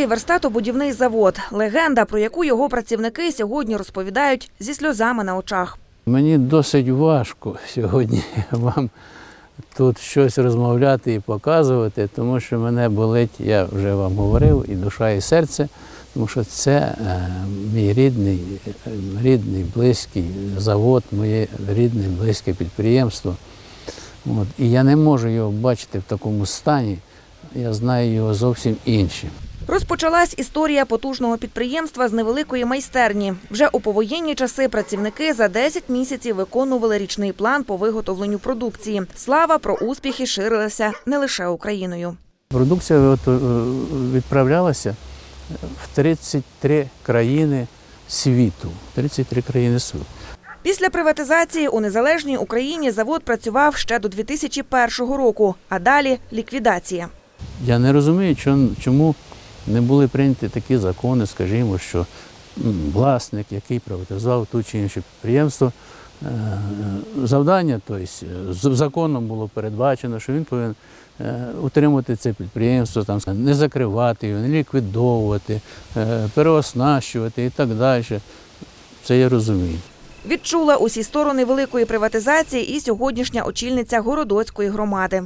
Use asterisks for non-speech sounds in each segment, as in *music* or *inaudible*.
Хмельницький верстатобудівний завод. Легенда, про яку його працівники сьогодні розповідають зі сльозами на очах. Мені досить важко сьогодні *laughs* вам тут щось розмовляти і показувати, тому що мене болить, я вже вам говорив, і душа, і серце, тому що це е, мій рідний, рідний, близький завод, моє рідне, близьке підприємство. От. І я не можу його бачити в такому стані. Я знаю його зовсім іншим. Розпочалась історія потужного підприємства з невеликої майстерні. Вже у повоєнні часи працівники за 10 місяців виконували річний план по виготовленню продукції. Слава про успіхи ширилася не лише Україною. Продукція е, відправлялася в 33 країни світу. 33 країни світу. Після приватизації у незалежній Україні завод працював ще до 2001 року, а далі ліквідація. Я не розумію, чому не були прийняті такі закони, скажімо, що власник, який приватизував ту чи інше підприємство, е, завдання, тобто законом було передбачено, що він повинен е, утримувати це підприємство, там, не закривати його, не ліквідовувати, е, переоснащувати і так далі. Це я розумію. Відчула усі сторони великої приватизації і сьогоднішня очільниця Городоцької громади.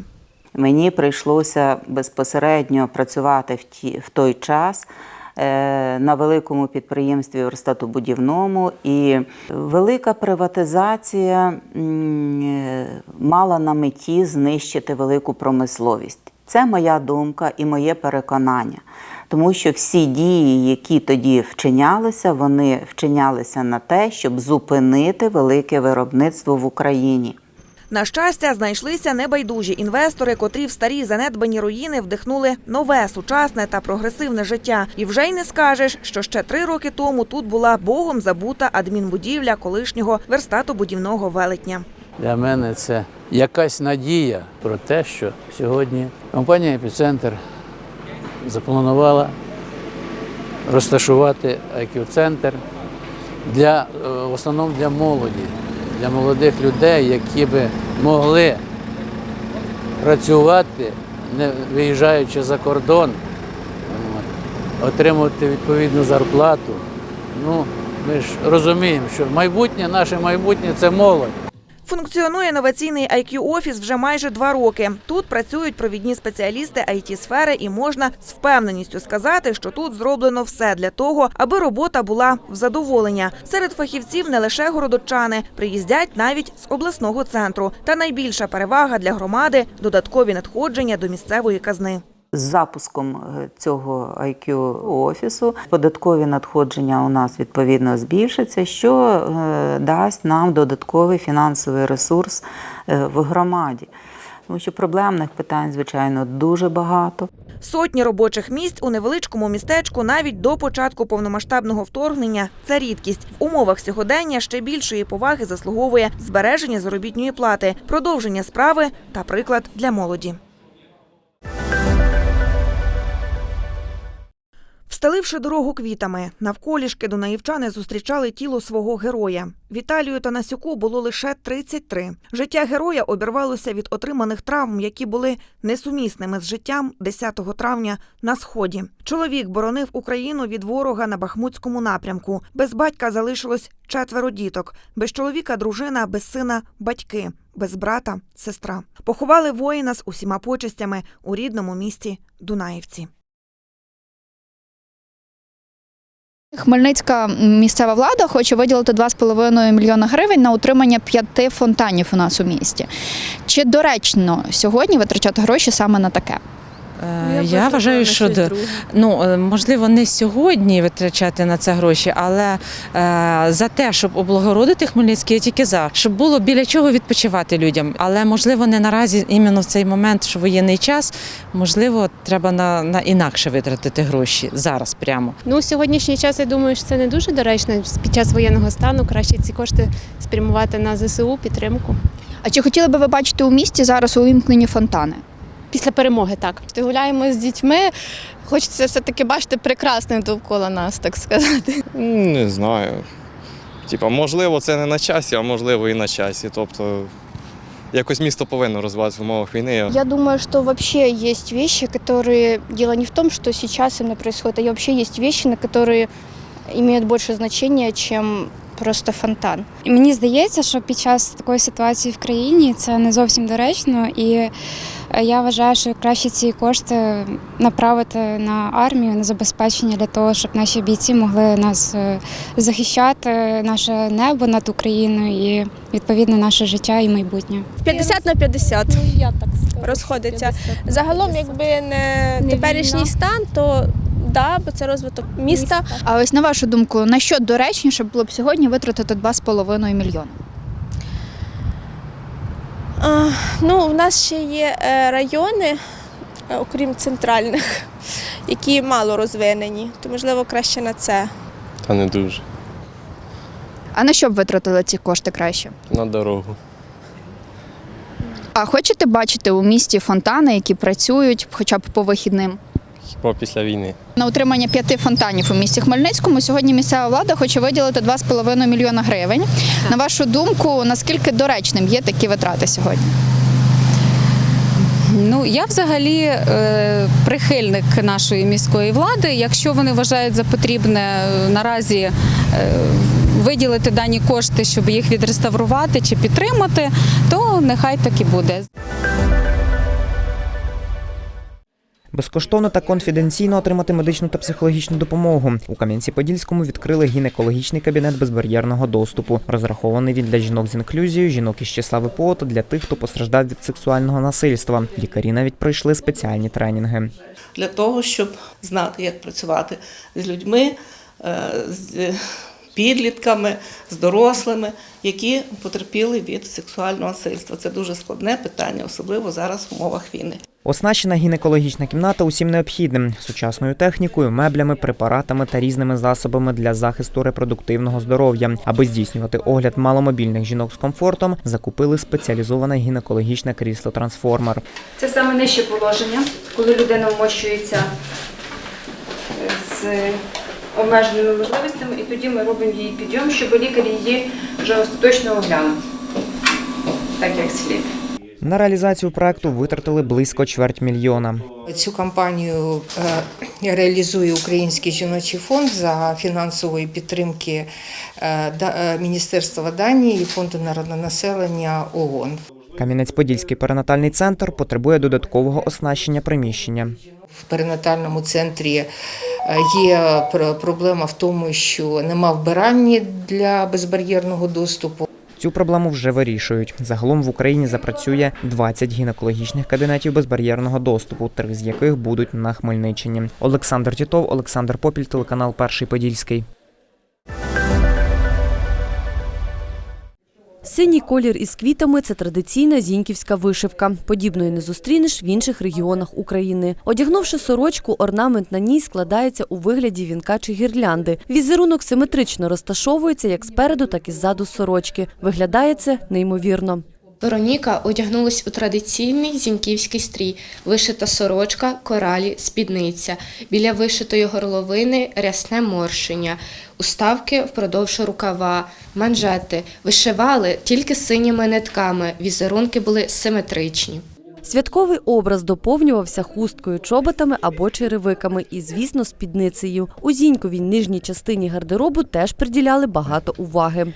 Мені прийшлося безпосередньо працювати в, ті, в той час е, на великому підприємстві верстатобудівному, і велика приватизація е, мала на меті знищити велику промисловість. Це моя думка і моє переконання. Тому що всі дії, які тоді вчинялися, вони вчинялися на те, щоб зупинити велике виробництво в Україні. На щастя, знайшлися небайдужі інвестори, котрі в старі занедбані руїни вдихнули нове, сучасне та прогресивне життя. І вже й не скажеш, що ще три роки тому тут була богом забута адмінбудівля колишнього верстатобудівного велетня. Для мене це якась надія про те, що сьогодні компанія «Епіцентр» запланувала розташувати IQ-центр для, е, в основному для молоді, для молодих людей, які би могли працювати, не виїжджаючи за кордон, отримувати відповідну зарплату. Ну, ми ж розуміємо, що майбутнє, наше майбутнє це молодь. Функціонує інноваційний IQ офіс вже майже два роки. Тут працюють провідні спеціалісти it сфери, і можна з впевненістю сказати, що тут зроблено все для того, аби робота була в задоволення. Серед фахівців не лише городочани, приїздять навіть з обласного центру. Та найбільша перевага для громади додаткові надходження до місцевої казни. З запуском е, цього IQ офісу податкові надходження у нас відповідно збільшаться, що е, дасть нам додатковий фінансовий ресурс е, в громаді. Тому що проблемних питань, звичайно, дуже багато. Сотні робочих місць у невеличкому містечку навіть до початку повномасштабного вторгнення це рідкість. В умовах сьогодення ще більшої поваги заслуговує збереження заробітної плати, продовження справи та приклад для молоді. Встеливши дорогу квітами, навколішки дунаївчани зустрічали тіло свого героя. Віталію Танасюку було лише 33. Життя героя обірвалося від отриманих травм, які були несумісними з життям 10 травня на сході. Чоловік боронив Україну від ворога на Бахмутському напрямку. Без батька залишилось четверо діток, без чоловіка дружина, без сина батьки, без брата сестра. Поховали воїна з усіма почестями у рідному місті Дунаївці. Хмельницька місцева влада хоче виділити 2,5 мільйона гривень на утримання п'яти фонтанів у нас у місті. Чи доречно сьогодні витрачати гроші саме на таке? Е, Я вважаю, що ну е, можливо не сьогодні витрачати на це гроші, але е, за те, щоб облагородити Хмельницький, я тільки за щоб було біля чого відпочивати людям. Але можливо не наразі іменно в цей момент, що воєнний час, можливо, треба на, на інакше витратити гроші зараз прямо. Ну, сьогоднішній час я думаю, що це не дуже доречно. Під час воєнного стану краще ці кошти спрямувати на ЗСУ підтримку. А чи хотіли би ви бачити у місті зараз увімкнені фонтани? Після перемоги так. Гуляємо з дітьми. Хочеться все-таки бачити прекрасне довкола нас, так сказати. Не знаю. Типа, можливо, це не на часі, а можливо і на часі. Тобто якось місто повинно розвиватися в умовах війни. Я думаю, что вообще есть вещи, которые... Дело не в том, что сейчас именно происходит, а вообще есть вещи, на которые имеют больше значения, чем просто фонтан. Мені здається, що під час такої ситуації в країні це не зовсім доречно, і я вважаю, що краще ці кошти направити на армію, на забезпечення для того, щоб наші бійці могли нас е, захищати, наше небо над Україною і відповідно наше життя і майбутнє. 50 на 50 Я так скажу. розходиться. Загалом, якби не теперішній стан, то да, бо це розвиток міста. А ось на вашу думку, на що доречніше було б сьогодні витратити 2,5 мільйона? Ну, в нас ще є е, райони, е, окрім центральних, *laughs* які мало розвинені, то можливо краще на це. Та не дуже. А на що б витратили ці кошти краще? На дорогу. А хочете бачити у місті фонтани, які працюють хоча б по вихідним? Хіба після війни. На утримання п'яти фонтанів у місті Хмельницькому сьогодні місцева влада хоче виділити 2,5 мільйона гривень. На вашу думку, наскільки доречним є такі витрати сьогодні? Ну я взагалі е, прихильник нашої міської влади. Якщо вони вважають за потрібне е, наразі е, виділити дані кошти, щоб їх відреставрувати чи підтримати, то нехай так і буде. Безкоштовно та конфіденційно отримати медичну та психологічну допомогу. У Кам'янці-Подільському відкрили гінекологічний кабінет безбар'єрного доступу. Розрахований він для жінок з інклюзією, жінок із числа ВПО та для тих, хто постраждав від сексуального насильства. Лікарі навіть пройшли спеціальні тренінги. для того, щоб знати, як працювати з людьми, е, з підлітками, з дорослими, які потерпіли від сексуального насильства. Це дуже складне питання, особливо зараз в умовах війни. Оснащена гінекологічна кімната усім необхідним сучасною технікою, меблями, препаратами та різними засобами для захисту репродуктивного здоров'я. Аби здійснювати огляд маломобільних жінок з комфортом, закупили спеціалізоване гінекологічне крісло трансформер. Це саме нижче положення, коли людина вмощується е, з обмеженими можливостями, і тоді ми робимо її підйом, щоб лікар її вже остаточно оглянув, так як слід. На реалізацію проекту витратили близько чверть мільйона. Цю кампанію е, реалізує Український жіночий фонд за фінансової підтримки е, е, Міністерства Данії і фонду народного населення ООН. Кам'янець-Подільський перинатальний центр потребує додаткового оснащення приміщення. В перинатальному центрі є пр- проблема в тому, що нема вбиральні для безбар'єрного доступу. Цю проблему вже вирішують. Загалом в Україні запрацює 20 гінекологічних кабінетів безбар'єрного доступу, три з яких будуть на Хмельниччині. Олександр Тітов, Олександр Попіль, телеканал Перший Подільський. Синій колір із квітами це традиційна зіньківська вишивка. Подібної не зустрінеш в інших регіонах України. Одягнувши сорочку, орнамент на ній складається у вигляді вінка чи гірлянди. Візерунок симетрично розташовується як спереду, так і ззаду сорочки. Виглядає це неймовірно. Вероніка одягнулась у традиційний зіньківський стрій, вишита сорочка, коралі, спідниця. Біля вишитої горловини рясне морщення, уставки впродовж рукава, манжети. Вишивали тільки синіми нитками, візерунки були симетричні. Святковий образ доповнювався хусткою, чоботами або черевиками і, звісно, спідницею. У зіньковій нижній частині гардеробу теж приділяли багато уваги.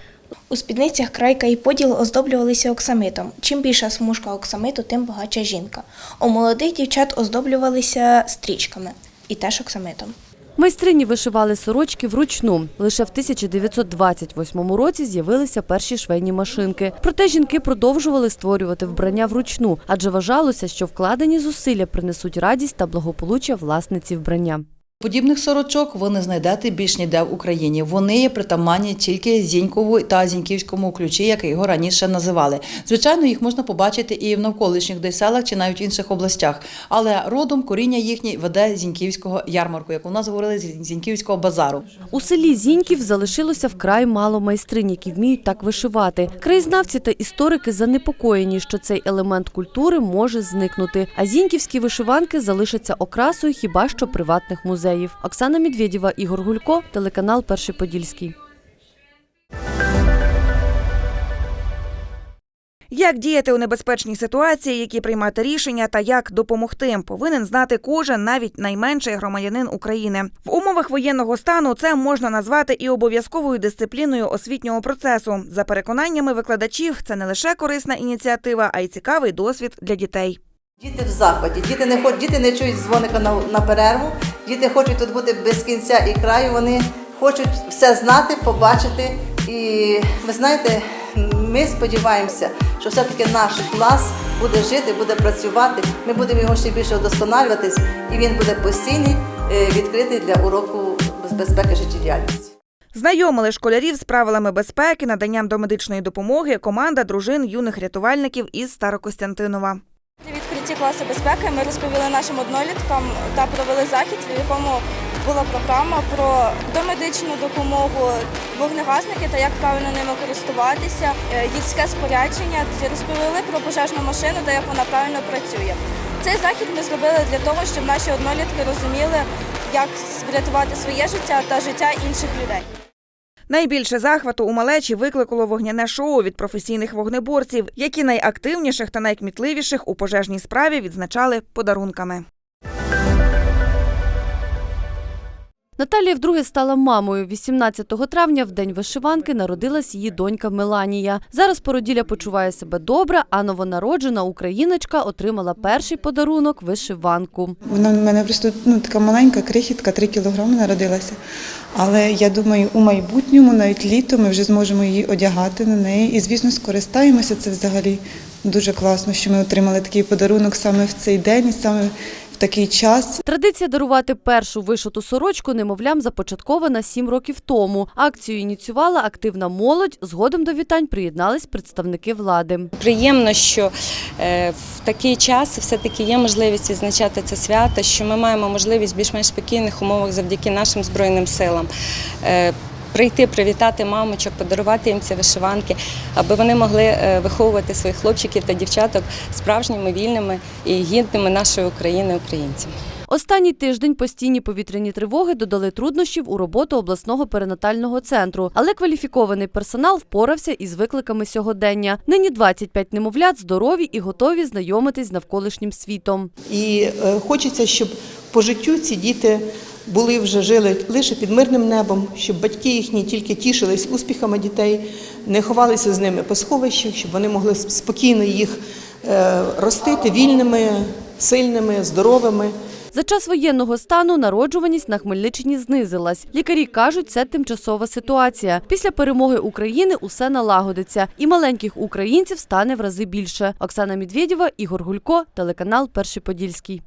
У спідницях крайка і поділ оздоблювалися оксамитом. Чим більша смужка оксамиту, тим багатша жінка. У молодих дівчат оздоблювалися стрічками і теж оксамитом. Майстрині вишивали сорочки вручну. Лише в 1928 році з'явилися перші швейні машинки. Проте жінки продовжували створювати вбрання вручну, адже вважалося, що вкладені зусилля принесуть радість та благополуччя власниці вбрання. Подібних сорочок ви не знайдете більш ніде в Україні. Вони є притаманні тільки Зінькову та Зіньківському ключі, як його раніше називали. Звичайно, їх можна побачити і в навколишніх десь селах чи навіть в інших областях. Але родом коріння їхнє веде Зіньківського ярмарку, як у нас говорили, з Зіньківського базару. У селі Зіньків залишилося вкрай мало майстринь, які вміють так вишивати. Краєзнавці та історики занепокоєні, що цей елемент культури може зникнути. А зіньківські вишиванки залишаться окрасою хіба що приватних музеїв. Оксана Медведєва, Ігор Гулько, телеканал Перший Подільський. Як діяти у небезпечній ситуації, які приймати рішення та як допомогти, повинен знати кожен, навіть найменший громадянин України. В умовах воєнного стану це можна назвати і обов'язковою дисципліною освітнього процесу. За переконаннями викладачів, це не лише корисна ініціатива, а й цікавий досвід для дітей. Діти в захваті, діти не хочуть, діти не чують дзвоника на, на перерву, діти хочуть тут бути без кінця і краю. Вони хочуть все знати, побачити. І ви знаєте, ми сподіваємося, що все-таки наш клас буде жити, буде працювати. Ми будемо його ще більше вдосконалюватись, і він буде постійний, е, відкритий для уроку безпеки життєдіяльності. Знайомили школярів з правилами безпеки, наданням домедичної допомоги команда дружин юних рятувальників із Старокостянтинова. Відкритті класу безпеки ми розповіли нашим одноліткам та провели захід, в якому була програма про домедичну допомогу, вогнегасники та як правильно ними користуватися, е, гірське спорядження. Розповіли про пожежну машину та як вона правильно працює. Цей захід ми зробили для того, щоб наші однолітки розуміли, як врятувати своє життя та життя інших людей. Найбільше захвату у малечі викликало вогняне шоу від професійних вогнеборців, які найактивніших та найкмітливіших у пожежній справі відзначали подарунками. Наталія вдруге стала мамою. 18 травня, в день вишиванки, народилась її донька Меланія. Зараз породілля почуває себе добре, а новонароджена україночка отримала перший подарунок вишиванку. Вона в мене просто ну, така маленька, крихітка, 3 кілограми народилася. Але я думаю, у майбутньому, навіть літо, ми вже зможемо її одягати на неї. І, звісно, скористаємося. Це взагалі дуже класно, що ми отримали такий подарунок саме в цей день саме такий час. Традиція дарувати першу вишиту сорочку немовлям започаткована сім років тому. Акцію ініціювала активна молодь. Згодом до вітань приєднались представники влади. Приємно, що е, в такий час все-таки є можливість відзначати це свято, що ми маємо можливість в більш-менш спокійних умовах завдяки нашим Збройним силам. Прийти, привітати мамочок, подарувати їм ці вишиванки, аби вони могли е, виховувати своїх хлопчиків та дівчаток справжніми вільними і гідними нашої України українцями. Останній тиждень постійні повітряні тривоги додали труднощів у роботу обласного перинатального центру, але кваліфікований персонал впорався із викликами сьогодення. Нині 25 немовлят здорові і готові знайомитись з навколишнім світом. І е, хочеться, щоб по життю ці діти були вже жили лише під мирним небом, щоб батьки їхні тільки тішились успіхами дітей, не ховалися з ними по сховищах, щоб вони могли спокійно їх е, ростити вільними, сильними, здоровими. За час воєнного стану народжуваність на Хмельниччині знизилась. Лікарі кажуть, це тимчасова ситуація. Після перемоги України усе налагодиться, і маленьких українців стане в рази більше. Оксана Медведєва, Ігор Гулько, телеканал Перший Подільський.